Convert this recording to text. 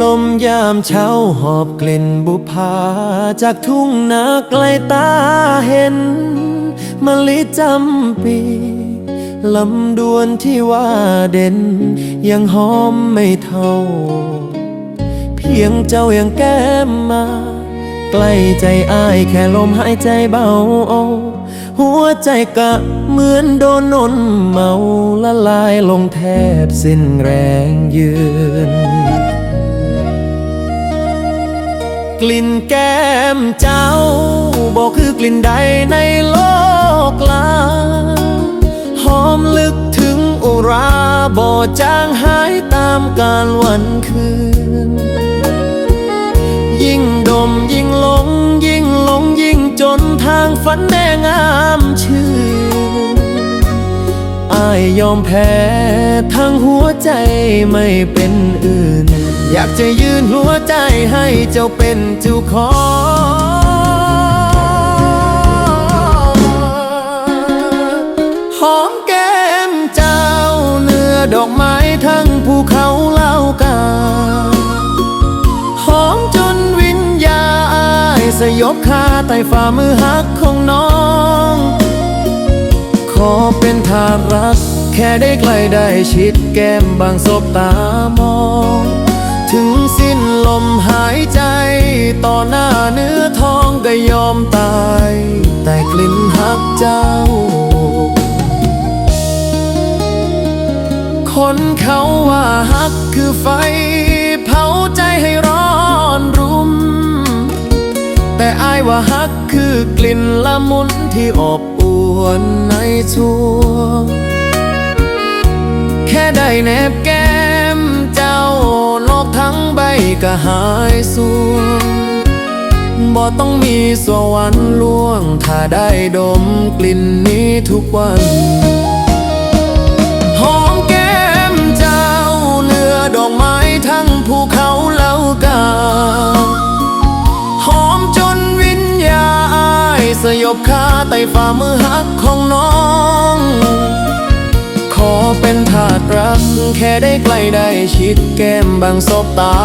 ลมยามเช้าหอบกลิ่นบุพาจากทุ่งนาไกลตาเห็นมะลิจำปีลำดวนที่ว่าเด่น ยังหอมไม่เท่า เพียงเจ้ายังแก้มมา ใกล้ใจอ้ายแค่ลมหายใจเบา หัวใจกะเหมือนโดนนนเมาละลายลงแทบสิ้นแรงยืน กลิ่นแก้มเจ้าบอกคือกลิ่นใดในโลกลาหอมลึกถึงอุราบ่จางหายตามกาลวันคืน ยิ่งดมยิ่งหลง ยิ่งหลงยิ่งจนทางฝันแน่งามชื่นอายยอมแพ้ทั้งหัวใจไม่เป็นอื่น อยากจะยืนหัวใจให้เจ้าเป็นเจ้าของหอมแก้มเจ้าเนื้อดอกไม้ทั้งภูเขาเล่ากาหอมจนวิญญาอายสยบคาใต้ฝ่ามือหักของน้อง ขอเป็นทารัก แค่ได้ใกล้ได้ชิดแก้มบางศบตามอง มหายใจ ต่อหน้าเนื้อทองก็ยอมตาย แต่กลิ่นหักเจ้า คนเขาว่าฮักคือไฟ เผาใจให้ร้อนรุม แต่อายว่าฮักคือกลิ่นละมุนที่อบอวนในช่วง แค่ได้แนบแก ใบก็หายสวงบ่ต้องมีสวรรค์ล่วง ถ้าได้ดมกลิ่นนี้ทุกวันหอมแก้มเจ้าเนื้อดอกไม้ทั้งภูเขาเล่ากาหอมจนวิญญาอายสยบคาใต้ฝ่ามือหักของน้อง แค่ได้ใกล้ได้ชิดแก้มบางศบตา